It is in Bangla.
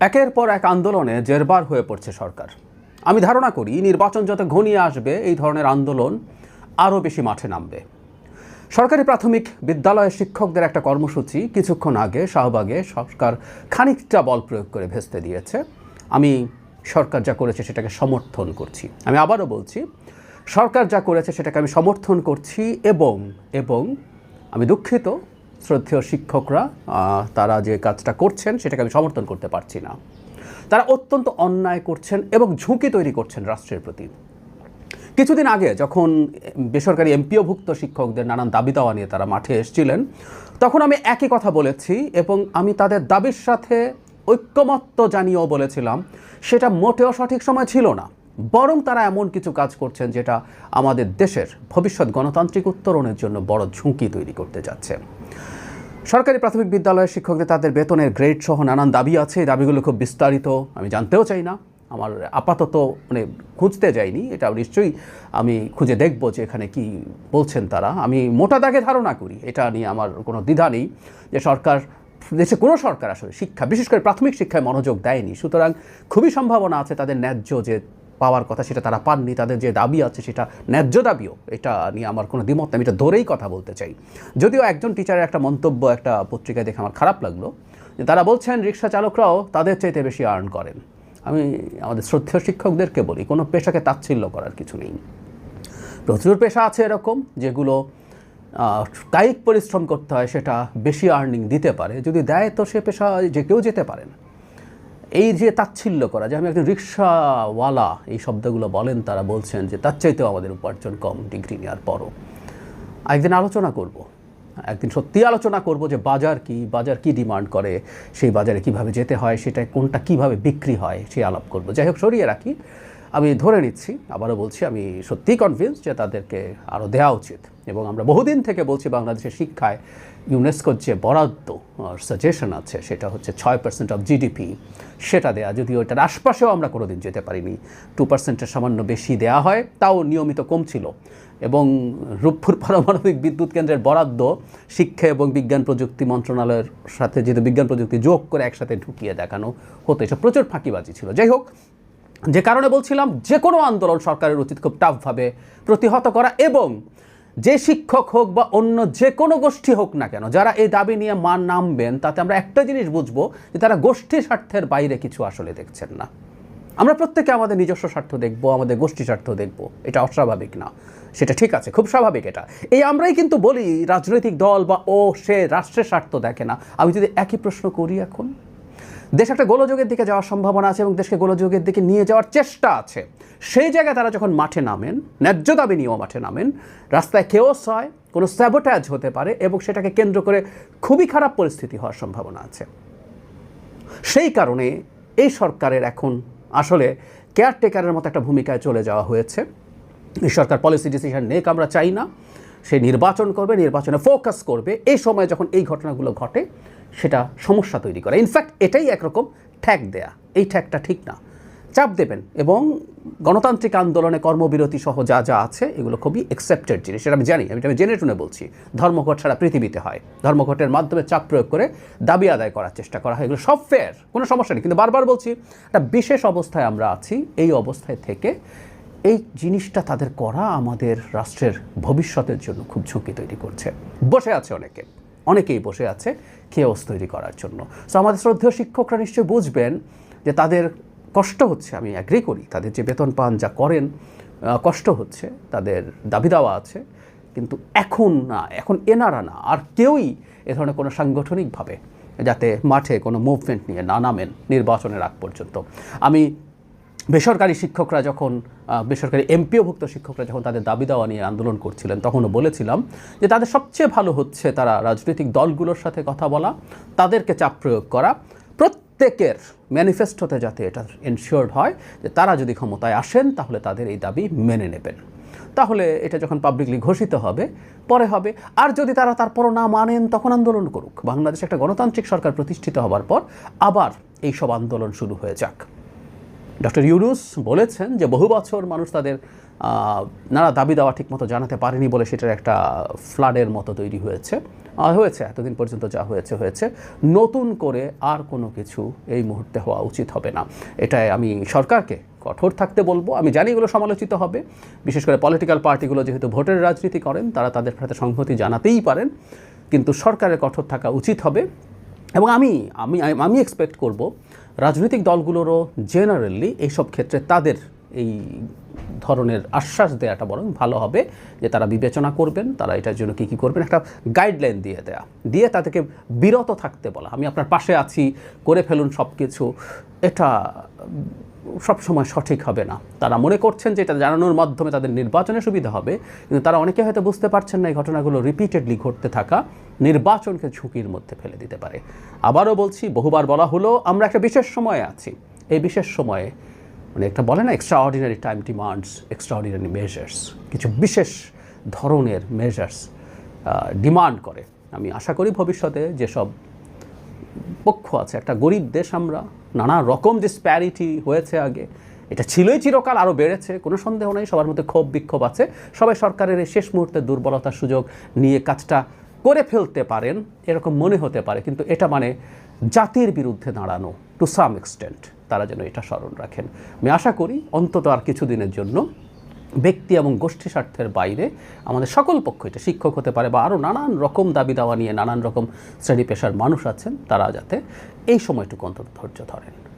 একের পর এক আন্দোলনে জেরবার হয়ে পড়ছে সরকার। আমি ধারণা করি, নির্বাচন যত ঘনিয়ে আসবে, এই ধরনের আন্দোলন আরও বেশি মাঠে নামবে। সরকারি প্রাথমিক বিদ্যালয়ের শিক্ষকদের একটা কর্মসূচি কিছুক্ষণ আগে শাহবাগে সরকার খানিকটা বল প্রয়োগ করে ভেস্তে দিয়েছে। আমি সরকার যা করেছে সেটাকে সমর্থন করছি। আমি আবারও বলছি, সরকার যা করেছে সেটাকে আমি সমর্থন করছি এবং এবং আমি দুঃখিত শ্রদ্ধেয় শিক্ষকরা তারা যে কাজটা করছেন সেটাকে আমি সমর্থন করতে পারছি না। তারা অত্যন্ত অন্যায় করছেন এবং ঝুঁকি তৈরি করছেন রাষ্ট্রের প্রতি। কিছুদিন আগে যখন বেসরকারি এমপিওভুক্ত শিক্ষকদের নানান দাবি দাওয়া নিয়ে তারা মাঠে এসেছিলেন, তখন আমি একই কথা বলেছি এবং আমি তাদের দাবির সাথে ঐক্যমত্য জানিয়েও বলেছিলাম, সেটা মোটেও সঠিক সময় ছিল না। বরং তারা এমন কিছু কাজ করছেন যেটা আমাদের দেশের ভবিষ্যৎ গণতান্ত্রিক উত্তরণের জন্য বড় ঝুঁকি তৈরি করতে যাচ্ছে। সরকারি প্রাথমিক বিদ্যালয়ের শিক্ষকদের তাদের বেতনের গ্রেড সহ নানান দাবি আছে। এই দাবিগুলো খুব বিস্তারিত আমি জানতেও চাই না। আমার আপাতত মানে খুঁজতে যাইনি। এটা নিশ্চয়ই আমি খুঁজে দেখব যে এখানে কি বলছেন তারা। আমি মোটা দাগে ধারণা করি, এটা নিয়ে আমার কোনো দ্বিধা নেই যে সরকার, দেশে কোনো সরকার আসলে শিক্ষা, বিশেষ করে প্রাথমিক শিক্ষায় মনোযোগ দেয়নি। সুতরাং খুবই সম্ভাবনা আছে তাদের ন্যায্য যে পাওয়ার কথা, সেটা তারা পাননি, তাদের যে দাবি আছে সেটা ন্যায্য দাবিও, এটা নিয়ে আমার কোনো দ্বিমত আমি এটা ধরেই কথা বলতে চাই। যদিও একজন টিচারের একটা মন্তব্য একটা পত্রিকায় দেখে আমার খারাপ লাগল, যে তারা বলছেন, রিক্সা চালকরাও তাদের চাইতে বেশি আর্ন করেন। আমি আমাদের শ্রদ্ধেয় শিক্ষকদেরকে বলি, কোনো পেশাকে তাচ্ছিল্য করার কিছু নেই। প্রচুর পেশা আছে এরকম, যেগুলো কায়িক পরিশ্রম করতে হয়, সেটা বেশি আর্নিং দিতে পারে। যদি দেয় তো সে পেশা যে কেউ যেতে পারেন। এই যে তাচ্ছিল্য করা, যে আমি একজন রিক্সাওয়ালা, এই শব্দগুলো বলেন, তারা বলছেন যে তার চাইতেও আমাদের উপার্জন কম ডিগ্রি নেওয়ার পরও। একদিন আলোচনা করব। একদিন সত্যি আলোচনা করব যে বাজার কি বাজার কি ডিমান্ড করে, সেই বাজারে কীভাবে যেতে হয় সেটা কোনটা কীভাবে বিক্রি হয় সেই আলাপ করব। যাই হোক, সরিয়ে রাখি। আমি ধরে নিচ্ছি, আবারও বলছি, আমি সত্যিই কনভিন্স যে তাদেরকে আরও দেওয়া উচিত। এবং আমরা বহুদিন থেকে বলছি বাংলাদেশের শিক্ষায় ইউনেস্কোর যে বরাদ্দ সাজেশন আছে, সেটা হচ্ছে ছয় পার্সেন্ট অফ জিডিপি সেটা দেয়া। যদিও এটার আশপাশেও আমরা কোনোদিন যেতে পারিনি। টু পার্সেন্টের সামান্য বেশি দেওয়া হয়, তাও নিয়মিত কম ছিল এবং রূপপুর পারমাণবিক বিদ্যুৎ কেন্দ্রের বরাদ্দ শিক্ষা এবং বিজ্ঞান প্রযুক্তি মন্ত্রণালয়ের সাথে যেহেতু বিজ্ঞান প্রযুক্তি যোগ করে একসাথে ঢুকিয়ে দেখানো হতো, এসব প্রচুর ফাঁকিবাজি ছিল। যাই হোক যে কারণে বলছিলাম, যে কোনো আন্দোলন সরকারের উচিত খুব টাফভাবে প্রতিহত করা এবং যে শিক্ষক হোক বা অন্য যে কোনো গোষ্ঠী হোক না কেন, যারা এই দাবি নিয়ে মান নামবেন, তাতে আমরা একটা জিনিস বুঝব যে তারা গোষ্ঠী স্বার্থের বাইরে কিছু আসলে দেখছেন না। আমরা প্রত্যেকে আমাদের নিজস্ব স্বার্থ দেখব, আমাদের গোষ্ঠী স্বার্থ দেখব, এটা অস্বাভাবিক না। সেটা ঠিক আছে, খুব স্বাভাবিক এটা। এই আমরাই কিন্তু বলি, রাজনৈতিক দল বা ও সে রাষ্ট্রের স্বার্থ দেখে না। আমি যদি একই প্রশ্ন করি এখন? দেশ একটা গোলযোগের দিকে যাওয়ার সম্ভাবনা আছে এবং দেশকে গোলযোগের দিকে নিয়ে যাওয়ার চেষ্টা আছে। সেই জায়গায় তারা যখন মাঠে নামেন, ন্যায্য দাবি নিয়েও মাঠে নামেন, রাস্তায় কেওস হয়, কোনো স্যাবোটাজ হতে পারে এবং সেটাকে কেন্দ্র করে খুবই খারাপ পরিস্থিতি হওয়ার সম্ভাবনা আছে। সেই কারণে এই সরকারের এখন আসলে কেয়ারটেকারের মতো একটা ভূমিকায় চলে যাওয়া হয়েছে। এই সরকার পলিসি ডিসিশন নেক, আমরা চাই না। সে নির্বাচন করবে, নির্বাচনে ফোকাস করবে। এই সময় যখন এই ঘটনাগুলো ঘটে, সেটা সমস্যা তৈরি করে। ইনফ্যাক্ট এটাই একরকম ঠ্যাক দেয়া। এই ঠ্যাকটা ঠিক না। চাপ দেবেন এবং গণতান্ত্রিক আন্দোলনে কর্মবিরতি সহ যা যা আছে, এগুলো খুবই অ্যাকসেপ্টেড জিনিস। সেটা আমি জানি, আমি আমি জেনে শুনে বলছি। ধর্মঘট ছাড়া পৃথিবীতে হয়। ধর্মঘটের মাধ্যমে চাপ প্রয়োগ করে দাবি আদায় করার চেষ্টা করা হয়। এগুলো সব ফেয়ার কোনো সমস্যা নেই। কিন্তু বারবার বলছি, একটা বিশেষ অবস্থায় আমরা আছি, এই অবস্থায় থেকে এই জিনিসটা তাদের করা আমাদের রাষ্ট্রের ভবিষ্যতের জন্য খুব ঝুঁকি তৈরি করছে। বসে আছে অনেকে। অনেকেই বসে আছে কেওস তৈরি করার জন্য। সো আমাদের শ্রদ্ধেয় শিক্ষকরা নিশ্চয়ই বুঝবেন যে তাদের কষ্ট হচ্ছে, আমি অ্যাগ্রি করি, তাদের যে বেতন পান, যা করেন কষ্ট হচ্ছে, তাদের দাবি দাওয়া আছে, কিন্তু এখন না, এখন এনারা না, আর কেউই এ ধরনের কোনো সাংগঠনিকভাবে যাতে মাঠে কোনো মুভমেন্ট নিয়ে না নামেন নির্বাচনের আগ পর্যন্ত। আমি বেসরকারি শিক্ষকরা যখন বেসরকারি এমপিওভুক্ত শিক্ষকরা যখন তাদের দাবি দেওয়া নিয়ে আন্দোলন করছিলেন, তখনও বলেছিলাম যে তাদের সবচেয়ে ভালো হচ্ছে তারা রাজনৈতিক দলগুলোর সাথে কথা বলা, তাদেরকে চাপ প্রয়োগ করা, প্রত্যেকের ম্যানিফেস্টোতে যাতে এটা এনশিওর্ড হয় যে তারা যদি ক্ষমতায় আসেন তাহলে তাদের এই দাবি মেনে নেবেন। তাহলে এটা যখন পাবলিকলি ঘোষিত হবে, পরে হবে, আর যদি তারা তারপরও না মানেন তখন আন্দোলন করুক। বাংলাদেশে একটা গণতান্ত্রিক সরকার প্রতিষ্ঠিত হবার পর আবার এই সব আন্দোলন শুরু হয়ে যাক। ডক্টর ইউনুস বলেছেন যে বহু বছর মানুষ তাদের নানা দাবি দেওয়া ঠিকমতো জানাতে পারেনি বলে সেটার একটা ফ্লাডের মতো তৈরি হয়েছে। হয়েছে, এতদিন পর্যন্ত যা হয়েছে হয়েছে। নতুন করে আর কোনো কিছু এই মুহূর্তে হওয়া উচিত হবে না। এটাই আমি সরকারকে কঠোর থাকতে বলব। আমি জানি এগুলো সমালোচিত হবে। বিশেষ করে পলিটিক্যাল পার্টিগুলো যেহেতু ভোটের রাজনীতি করেন, তারা তাদের সাথে সংহতি জানাতেই পারেন। কিন্তু সরকারের কঠোর থাকা উচিত হবে। এবং আমি আমি আমি এক্সপেক্ট করব রাজনৈতিক দলগুলোরও জেনারেলি এইসব ক্ষেত্রে তাদের এই ধরনের আশ্বাস দেওয়াটা বরং ভালো হবে যে তারা বিবেচনা করবেন, তারা এটার জন্য কী কী করবেন, একটা গাইডলাইন দিয়ে দেয়া। দিয়ে তাদেরকে বিরত থাকতে বলা। আমি আপনার পাশে আছি, করে ফেলুন সব কিছু এটা সবসময় সঠিক হবে না। তারা মনে করছেন যে এটা জানানোর মাধ্যমে তাদের নির্বাচনে সুবিধা হবে, কিন্তু তারা অনেকে হয়তো বুঝতে পারছেন না এই ঘটনাগুলো রিপিটেডলি ঘটতে থাকা নির্বাচনকে ঝুঁকির মধ্যে ফেলে দিতে পারে। আবারও বলছি, বহুবার বলা হলো, আমরা একটা বিশেষ সময়ে আছি। এই বিশেষ সময়ে মানে একটা বলে না extraordinary time demands extraordinary measures কিছু বিশেষ ধরনের মেজার্স ডিমান্ড করে। আমি আশা করি ভবিষ্যতে যেসব পক্ষ আছে, একটা গরিব দেশ আমরা নানা রকম ডিসপ্যারিটি স্প্যারিটি হয়েছে আগে। এটা ছিলই চিরকাল, আরও বেড়েছে, কোনো সন্দেহ নেই, সবার মধ্যে ক্ষোভ বিক্ষোভ আছে। সবাই সরকারের এই শেষ মুহূর্তে দুর্বলতার সুযোগ নিয়ে কাজটা করে ফেলতে পারেন, এরকম মনে হতে পারে, কিন্তু এটা মানে জাতির বিরুদ্ধে দাঁড়ানো টু সাম এক্সটেন্ট তারা যেন এটা স্মরণ রাখেন। আমি আশা করি অন্তত আর কিছুদিনের জন্য ব্যক্তি এবং গোষ্ঠী স্বার্থের বাইরে আমাদের সকল পক্ষ এটা শিক্ষক হতে পারে বা আরও নানান রকম দাবি দাওয়া নিয়ে নানান রকম শ্রেণি পেশার মানুষ আছেন, তারা যাতে এই সময়টুকু অন্তত ধৈর্য ধরেন।